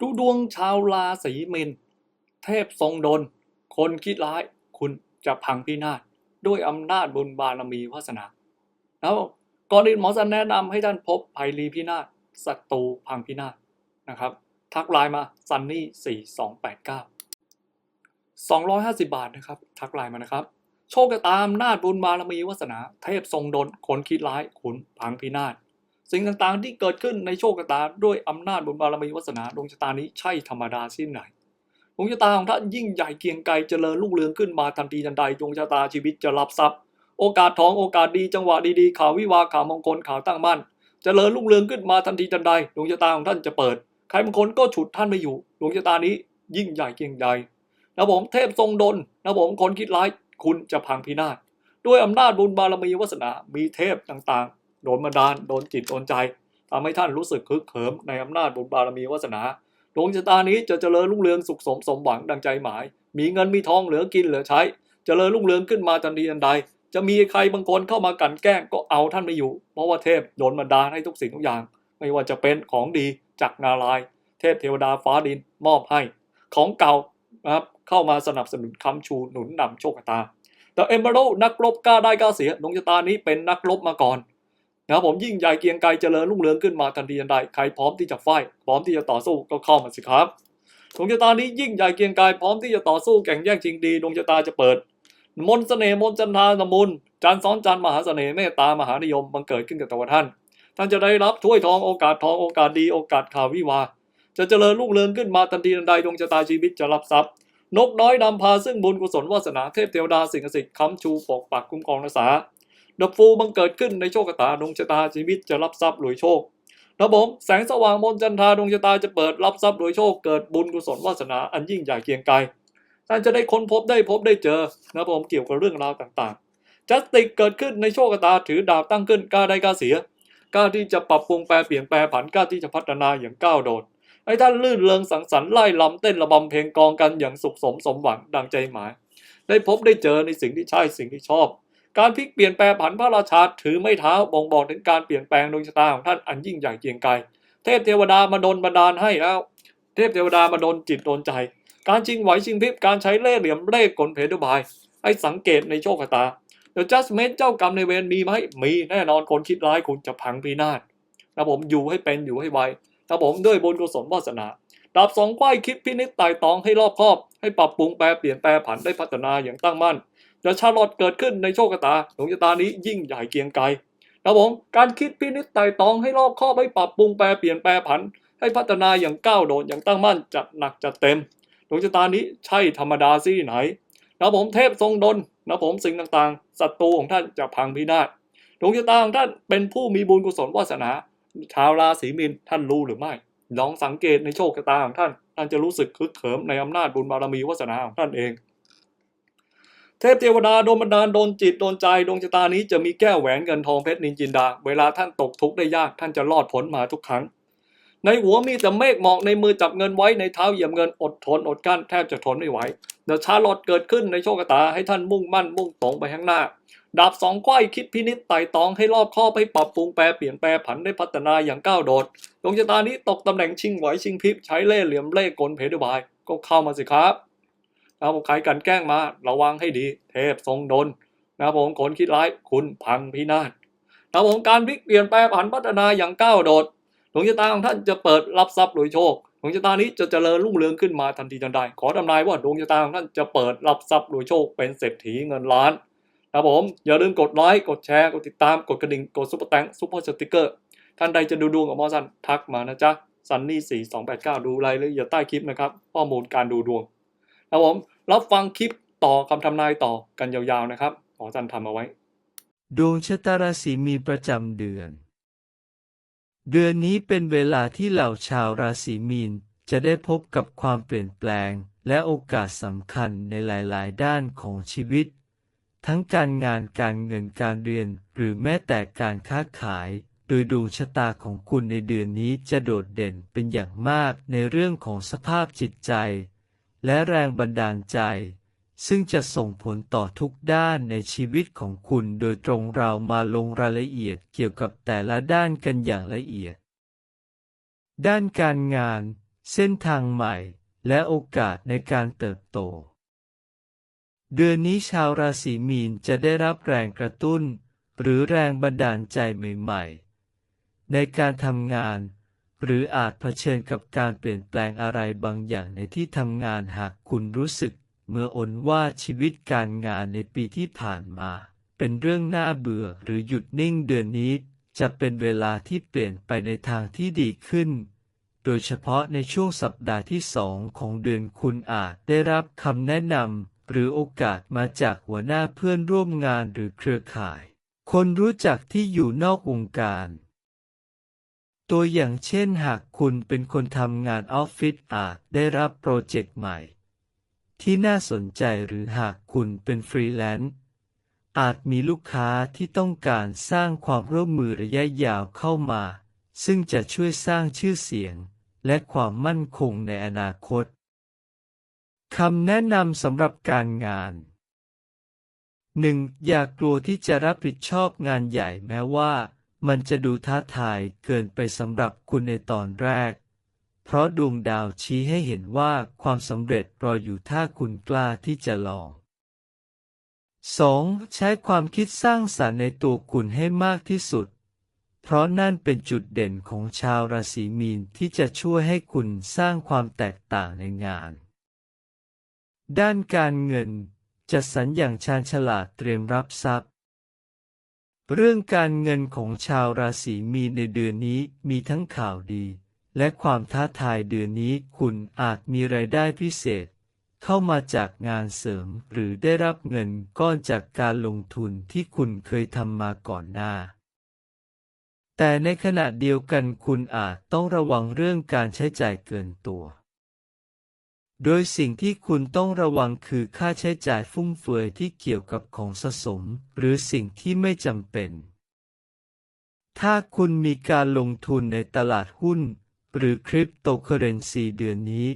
ดูดวงชาวราศีมีนเทพทรงดล คนคิดร้ายคุณจะพังพินาศด้วยอำนาจบุญบารมีวาสนาแล้วก่อนอื่นหมอสันแนะนำให้ท่านพบภัยรีพินาศศัตรูพังพินาศนะครับ ทักไลน์มาซันนี่สี่สองแปดเก้าสองร้อยห้าสิบาทนะครับ ทักไลน์มานะครับ โชคตามนาจบุญบารมีวาสนา เทพทรงดลคนคิดร้ายขุนพังพินาศ สิ่งต่างๆ ที่เกิดขึ้นในโชคชะตาด้วยอำนาจบุญบารมีวาสนาดวงชะตานี้ใช่ธรรมดาสิ้นไหนดวงชะตาของท่านยิ่งใหญ่เกียงไกรเจริญรุ่งเรืองขึ้นมาทันทีทันใดดวงชะตาชีวิตจะรับทรัพย์ โอกาสทองโอกาสดีจังหวะดีๆข่าววิวาข่าวมงคลข่าวตั้งมั่นเจริญรุ่งเรืองขึ้นมาทันทีทันใดดวงชะตาของท่านจะเปิด ใครบางคนก็ฉุดท่านไม่อยู่ดวงชะตานี้ยิ่งใหญ่เกียงใหญ่นะผมเทพทรงดลนะผมคนคิดร้ายคุณจะพังพินาศด้วยอำนาจบุญบารมีวาสนา มีเทพต่างๆ โดนบันดาลโดนจิตโดนใจทำให้ท่านรู้สึกคึกเขิมในอำนาจบุญบารมีวาสนาดวงชะตานี้จะเจริญรุ่งเรืองสุขสมสมหวังดังใจหมาย มีเงินมีทองเหลือกินเหลือใช้ เจริญรุ่งเรืองขึ้นมาทันทีทันใด จะมีใครบางคนเข้ามากันแกล้งก็เอาท่านไม่อยู่ เพราะว่าเทพโดนบันดาลให้ทุกสิ่งทุกอย่าง ไม่ว่าจะเป็นของดีจากนาราย เทพเทวดาฟ้าดินมอบให้ ของเก่านะครับเข้ามาสนับสนุนคำชูหนุนนำโชคชะตา แต่เอมเบโรนักรบกล้าได้กล้าเสียดวงชะตานี้เป็นนักรบมาก่อน นะครับผมยิ่งใหญ่เกียงไกรเจริญรุ่งเรืองขึ้นมาทันทีทันใดใครพร้อมที่จะไฟพร้อมที่จะต่อสู้ก็เข้ามาสิครับดวงชะตานี้ยิ่งใหญ่เกียงไกรพร้อมที่จะต่อสู้แข่งแย่งชิงดีดวงชะตาจะเปิด มนต์เสน่ห์มนต์จันทาสมุนจันซ้อนจันมหาเสน่ห์เมตตามหานิยมบังเกิดขึ้นกับตัวท่าน ท่านจะได้รับถ้วยทองโอกาสทองโอกาสดีโอกาสข่าววิวา จะเจริญรุ่งเรืองขึ้นมาทันทีทันใดดวงชะตาชีวิตจะรับทรัพย์นกน้อยนำพาซึ่งบุญกุศลวาสนาเทพเทวดาสิ่งศักดิ์สิทธิ์ค้ำชูปกปักคุ้มครองรักษา ดับฟูบังเกิดขึ้นในโชคชะตาดวงชะตาชีวิตจะรับทรัพย์รวยโชคนะผมแสงสว่างมนจันทราดวงชะตาจะเปิดรับทรัพย์รวยโชคเกิดบุญกุศลวาสนาอันยิ่งใหญ่เกียงไกรท่านจะได้ค้นพบได้พบได้เจอนะผมเกี่ยวกับเรื่องราวต่างๆจัสติกเกิดขึ้นในโชคชะตาถือดาบตั้งขึ้นกล้าได้กล้าเสียกล้าที่จะปรับปรุงแปลเปลี่ยนแปลผันกล้าที่จะพัฒนาอย่างก้าวโดดให้ท่านลื่นเริงสังสรรค์ไล่ลำเต้นระบำเพลงกองกันอย่างสุขสมสมหวังดังใจหมาย ได้พบได้เจอในสิ่งที่ใช่สิ่งที่ชอบ การพลิกเปลี่ยนแปลผันพระราชาถือไม่เท้าบ่งบอกถึงการเปลี่ยนแปลงดวงชะตาของท่านอันยิ่งใหญ่เกรียงไกรเทพเทวดามาดลบันดาลให้แล้ว เทพเทวดามาดลจิตโดนใจ การชิงไหวชิงพริบการใช้เล่ห์เหลี่ยมเล่ห์กลเพดุบาย ให้สังเกตในโชคชะตาเดี๋ยวจัสเมนเจ้ากรรมในเวรมีไหมมีแน่นอนคนคิดร้ายคุณจะพังพินาศนะผมอยู่ให้เป็นอยู่ให้ไวนะผมด้วยบุญกุศลวาสนาดาบสองควายคิดพินิจไต่ตองให้รอบคอบ ให้ปรับปรุงแปลเปลี่ยนแปลผันได้พัฒนาอย่างตั้งมั่น จะชาลอตเกิดขึ้นในโชคชะตาดวงชะตานี้ยิ่งใหญ่เกียงไกรนะผมการคิดพินิจไต่ตองให้รอบคอบให้ปรับปรุงแปลเปลี่ยนแปลผัน ให้พัฒนาอย่างก้าวโดดอย่างตั้งมั่นจัดหนักจัดเต็มดวงชะตานี้ใช่ธรรมดาซี่ไหนนะผมเทพทรงดลนะผมสิ่งต่างๆศัตรูของท่านจะพังพินาศดวงชะตาของท่านเป็นผู้มีบุญกุศลวาสนาชาวราศีมีนท่านรู้หรือไม่ ลองสังเกตในโชคชะตาของท่าน ท่านจะรู้สึกคึกเขิมในอำนาจบุญบารมีวาสนาของท่านเอง เทพเทวดาโดนบันดาลโดนจิตโดนใจดวงชะตานี้จะมีแก้วแหวนเงินทองเพชรนินจินดา เวลาท่านตกทุกข์ได้ยากท่านจะรอดพ้นมาทุกครั้ง ในหัวมีแต่เมฆหมอกในมือจับเงินไว้ในเท้าเหยียบเงินอดทนอดกั้นแทบจะทนไม่ไหวเดี๋ยวชาลอตเกิดขึ้นในโชคชะตาให้ท่านมุ่งมั่นมุ่งตรงไปข้างหน้าดาบสองควายคิดพินิจไต่ตองให้รอบคอบให้ปรับปรุงแปลเปลี่ยนแปลผันได้พัฒนาอย่างก้าวโดดดวงชะตานี้ตกตำแหน่งชิงไหวชิงพริบใช้เล่ห์เหลี่ยมเล่ห์กลเพดุบาย ก็เข้ามาสิครับ นะครับผมใครกันแกล้งมา ระวังให้ดี เทพทรงดลนะครับผมคนคิดร้ายคุณพังพินาศนะครับผมการพลิกเปลี่ยนแปลผันพัฒนาอย่างก้าวโดดดวงชะตาของท่านจะเปิดรับทรัพย์โดยโชคดวงชะตานี้จะเจริญรุ่งเรืองขึ้นมาทันทีทันใด ขอทำนายว่าดวงชะตาของท่านจะเปิดรับทรัพย์โดยโชคเป็นเศรษฐีเงินล้านนะครับผมอย่าลืมกดไลค์กดแชร์กดติดตามกดกระดิ่งกดซุปเปอร์แตงซุปเปอร์สติกเกอร์ท่านใดจะดูดวงกับหมอสันทักมานะจ๊ะซันนี่สี่สองแปดเก้าดูรายละเอียดใต้คลิปนะครับข้อมูลการดูดวง นะครับผมรับฟังคลิปต่อคำทำนายต่อกันยาวๆนะครับหมอสันทำเอาไว้ ดวงชะตาราศีมีประจำเดือน เดือนนี้เป็นเวลาที่เหล่าชาวราศีมีนจะได้พบกับความเปลี่ยนแปลงและโอกาสสำคัญในหลายๆ ด้านของชีวิต ทั้งการงานการเงินการเรียนหรือแม้แต่การค้าขาย โดยดวงชะตาของคุณในเดือนนี้จะโดดเด่นเป็นอย่างมากในเรื่องของสภาพจิตใจ และแรงบันดาลใจ ซึ่งจะส่งผลต่อทุกด้านในชีวิตของคุณโดยตรงเรามาลงรายละเอียดเกี่ยวกับแต่ละด้านกันอย่างละเอียด ด้านการงาน เส้นทางใหม่ และโอกาสในการเติบโต เดือนนี้ชาวราศีมีนจะได้รับแรงกระตุ้น หรือแรงบันดาลใจใหม่ ๆ ในการทำงาน หรืออาจเผชิญกับการเปลี่ยนแปลงอะไรบางอย่างในที่ทำงานหากคุณรู้สึก เมื่ออนว่าชีวิตการงานในปีที่ผ่านมา เป็นเรื่องน่าเบื่อหรือหยุดนิ่งเดือนนี้ จะเป็นเวลาที่เปลี่ยนไปในทางที่ดีขึ้น โดยเฉพาะในช่วงสัปดาห์ที่สองของเดือนคุณอาจได้รับคำแนะนำหรือโอกาสมาจากหัวหน้าเพื่อนร่วมงานหรือเครือข่าย คนรู้จักที่อยู่นอกวงการ ตัวอย่างเช่นหากคุณเป็นคนทำงานออฟฟิศอาจได้รับโปรเจกต์ใหม่ ที่น่าสนใจหรือหากคุณเป็นฟรีแลนซ์อาจมีลูกค้าที่ต้องการสร้างความร่วมมือระยะยาวเข้ามา ซึ่งจะช่วยสร้างชื่อเสียง และความมั่นคงในอนาคตคำแนะนำสำหรับการงาน 1. อย่ากลัวที่จะรับผิดชอบงานใหญ่แม้ว่า มันจะดูท้าทายเกินไปสำหรับคุณในตอนแรก เพราะดวงดาวชี้ให้เห็นว่าความสำเร็จรออยู่ถ้าคุณกล้าที่จะลอง 2. ใช้ความคิดสร้างสรรค์ในตัวคุณให้มากที่สุด เพราะนั่นเป็นจุดเด่นของชาวราศีมีนที่จะช่วยให้คุณสร้างความแตกต่างในงาน ด้านการเงิน จะสรรอย่างชาญฉลาดเตรียมรับทรัพย์ เรื่องการเงินของชาวราศีมีนในเดือนนี้มีทั้งข่าวดี และความท้าทายเดือนนี้คุณอาจมีรายได้พิเศษ เข้ามาจากงานเสริมหรือได้รับเงินก้อนจากการลงทุนที่คุณเคยทำมาก่อนหน้า แต่ในขณะเดียวกันคุณอาจต้องระวังเรื่องการใช้จ่ายเกินตัว โดยสิ่งที่คุณต้องระวังคือค่าใช้จ่ายฟุ่มเฟือยที่เกี่ยวกับของสะสม หรือสิ่งที่ไม่จำเป็น ถ้าคุณมีการลงทุนในตลาดหุ้น หรือคริปโตเคอเรนซีเดือนนี้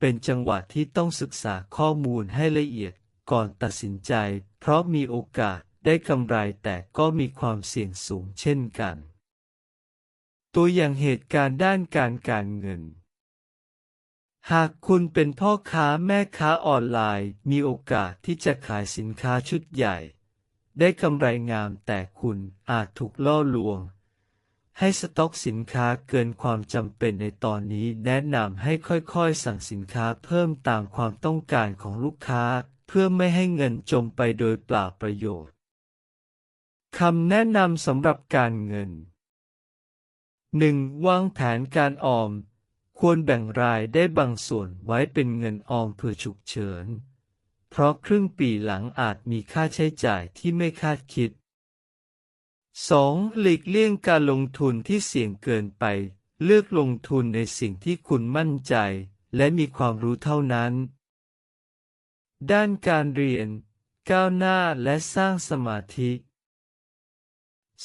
เป็นจังหวะที่ต้องศึกษาข้อมูลให้ละเอียดก่อนตัดสินใจ เพราะมีโอกาสได้กำไรแต่ก็มีความเสี่ยงสูงเช่นกัน ตัวอย่างเหตุการณ์ด้านการการเงิน หากคุณเป็นพ่อค้าแม่ค้าออนไลน์ มีโอกาสที่จะขายสินค้าชุดใหญ่ ได้กำไรงามแต่คุณอาจถูกล่อลวง ให้สต็อกสินค้าเกินความจำเป็นในตอนนี้แนะนำให้ค่อยๆ สั่งสินค้าเพิ่มตามความต้องการของลูกค้า เพื่อไม่ให้เงินจมไปโดยเปล่าประโยชน์คำแนะนำสำหรับการเงิน 1. วางแผนการออม ควรแบ่งรายได้บางส่วนไว้เป็นเงินออมเพื่อฉุกเฉิน เพราะครึ่งปีหลังอาจมีค่าใช้จ่ายที่ไม่คาดคิด 2. หลีกเลี่ยงการลงทุนที่เสี่ยงเกินไป เลือกลงทุนในสิ่งที่คุณมั่นใจ และมีความรู้เท่านั้น ด้านการเรียน ก้าวหน้าและสร้างสมาธิ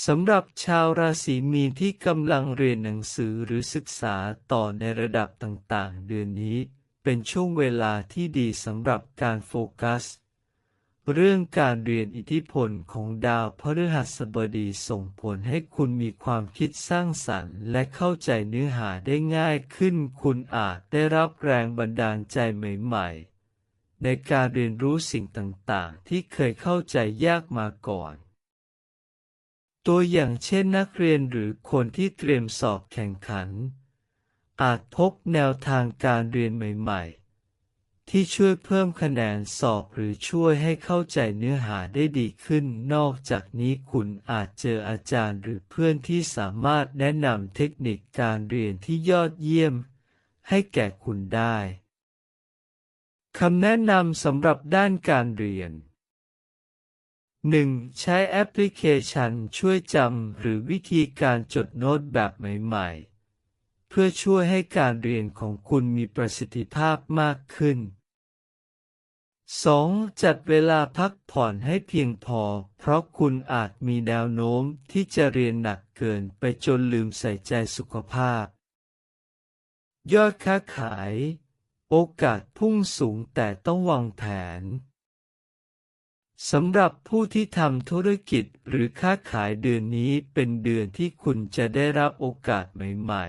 สำหรับชาวราศีมีนที่กำลังเรียนหนังสือหรือศึกษาต่อในระดับต่างๆ เดือนนี้เป็นช่วงเวลาที่ดีสำหรับการโฟกัส เรื่องการเรียนอิทธิพลของดาวพฤหัสบดีส่งผลให้คุณมีความคิดสร้างสรรค์และเข้าใจเนื้อหาได้ง่ายขึ้น คุณอาจได้รับแรงบันดาลใจใหม่ๆ ในการเรียนรู้สิ่งต่างๆ ที่เคยเข้าใจยากมาก่อน ตัวอย่างเช่นนักเรียนหรือคนที่เตรียมสอบแข่งขัน อาจพบแนวทางการเรียนใหม่ๆ ที่ช่วยเพิ่มคะแนนสอบหรือช่วยให้เข้าใจเนื้อหาได้ดีขึ้น นอกจากนี้คุณอาจเจออาจารย์หรือเพื่อนที่สามารถแนะนำเทคนิคการเรียนที่ยอดเยี่ยม ให้แก่คุณได้คำแนะนำสำหรับด้านการเรียน 1. ใช้แอปพลิเคชันช่วยจำหรือวิธีการจดโน้ตแบบใหม่ ๆ เพื่อช่วยให้การเรียนของคุณมีประสิทธิภาพมากขึ้น 2. จัดเวลาพักผ่อนให้เพียงพอ เพราะคุณอาจมีแนวโน้มที่จะเรียนหนักเกินไปจนลืมใส่ใจสุขภาพ ยอดค้าขาย โอกาสพุ่งสูงแต่ต้องวางแผน สำหรับผู้ที่ทำธุรกิจหรือค้าขายเดือนนี้เป็นเดือนที่คุณจะได้รับโอกาสใหม่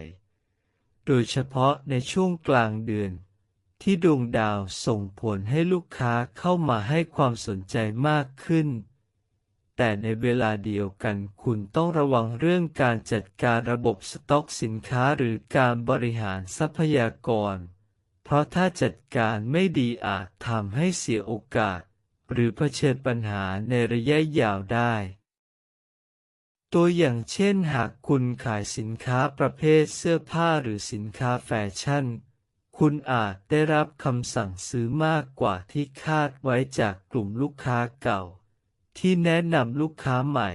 โดยเฉพาะในช่วงกลางเดือน ที่ดวงดาวส่งผลให้ลูกค้าเข้ามาให้ความสนใจมากขึ้น แต่ในเวลาเดียวกันคุณต้องระวังเรื่องการจัดการระบบสต็อกสินค้าหรือการบริหารทรัพยากร เพราะถ้าจัดการไม่ดีอาจทำให้เสียโอกาส หรือเผชิญปัญหาในระยะยาวได้ ตัวอย่างเช่นหากคุณขายสินค้าประเภทเสื้อผ้าหรือสินค้าแฟชั่น คุณอาจได้รับคำสั่งซื้อมากกว่าที่คาดไว้จากกลุ่มลูกค้าเก่า ที่แนะนำลูกค้าใหม่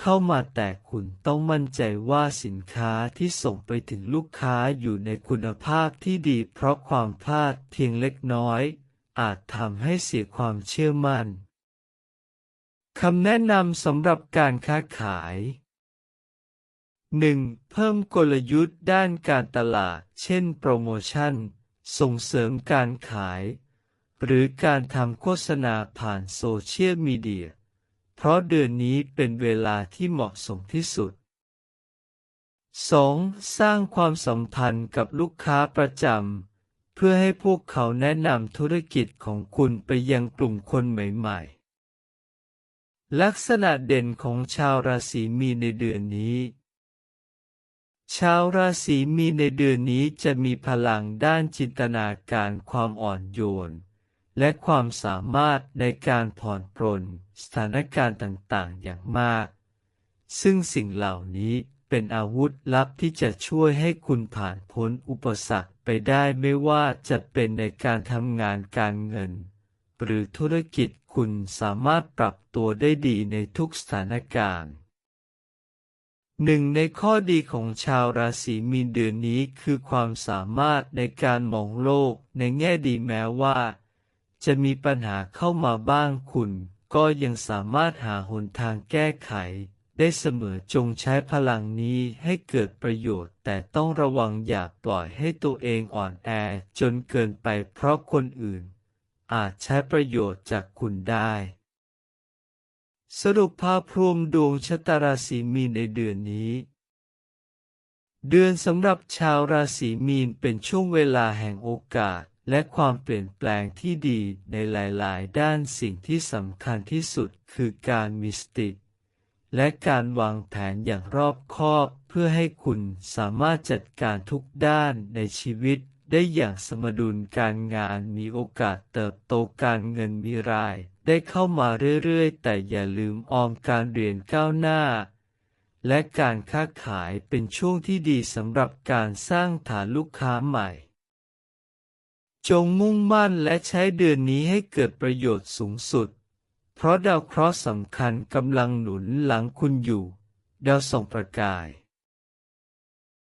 เข้ามาแต่คุณต้องมั่นใจว่าสินค้าที่ส่งไปถึงลูกค้าอยู่ในคุณภาพที่ดีเพราะความพลาดเพียงเล็กน้อย อาจทำให้เสียความเชื่อมั่นคำแนะนำสำหรับการค้าขาย 1. เพิ่มกลยุทธ์ด้านการตลาด เช่นโปรโมชั่น ส่งเสริมการขาย หรือการทำโฆษณาผ่านโซเชียลมีเดีย เพราะเดือนนี้เป็นเวลาที่เหมาะสมที่สุด 2. สร้างความสัมพันธ์กับลูกค้าประจำ เพื่อให้พวกเขาแนะนำธุรกิจของคุณไปยังกลุ่มคนใหม่ๆ ลักษณะเด่นของชาวราศีมีในเดือนนี้ ชาวราศีมีในเดือนนี้จะมีพลังด้านจินตนาการความอ่อนโยน และความสามารถในการผ่อนปรนสถานการณ์ต่างๆอย่างมาก ซึ่งสิ่งเหล่านี้ เป็นอาวุธลับที่จะช่วยให้คุณผ่านพ้นอุปสรรคไปได้ไม่ว่าจะเป็นในการทำงานการเงิน หรือธุรกิจคุณสามารถปรับตัวได้ดีในทุกสถานการณ์หนึ่งในข้อดีของชาวราศีมีนเดือนนี้คือความสามารถในการมองโลกในแง่ดีแม้ว่า จะมีปัญหาเข้ามาบ้างคุณ ก็ยังสามารถหาหนทางแก้ไข ได้เสมอจงใช้พลังนี้ให้เกิดประโยชน์ แต่ต้องระวังอย่าปล่อยให้ตัวเองอ่อนแอจนเกินไปเพราะคนอื่น อาจใช้ประโยชน์จากคุณได้ สรุปภาพรวมดวงชะตาราศีมีนในเดือนนี้ เดือนสำหรับชาวราศีมีนเป็นช่วงเวลาแห่งโอกาสและความเปลี่ยนแปลงที่ดีในหลาย ๆ ด้านสิ่งที่สำคัญที่สุดคือการมีสติ และการวางแผนอย่างรอบคอบเพื่อให้คุณสามารถจัดการทุกด้านในชีวิตได้อย่างสมดุลการงานมีโอกาสเติบโตการเงินมีราย ได้เข้ามาเรื่อยๆ แต่อย่าลืมออมการเรียนก้าวหน้า และการค้าขายเป็นช่วงที่ดีสำหรับการสร้างฐานลูกค้าใหม่ จงมุ่งมั่นและใช้เดือนนี้ให้เกิดประโยชน์สูงสุด เพราะดาวเคราะห์สำคัญกำลังหนุนหลังคุณอยู่ ดาวส่องประกาย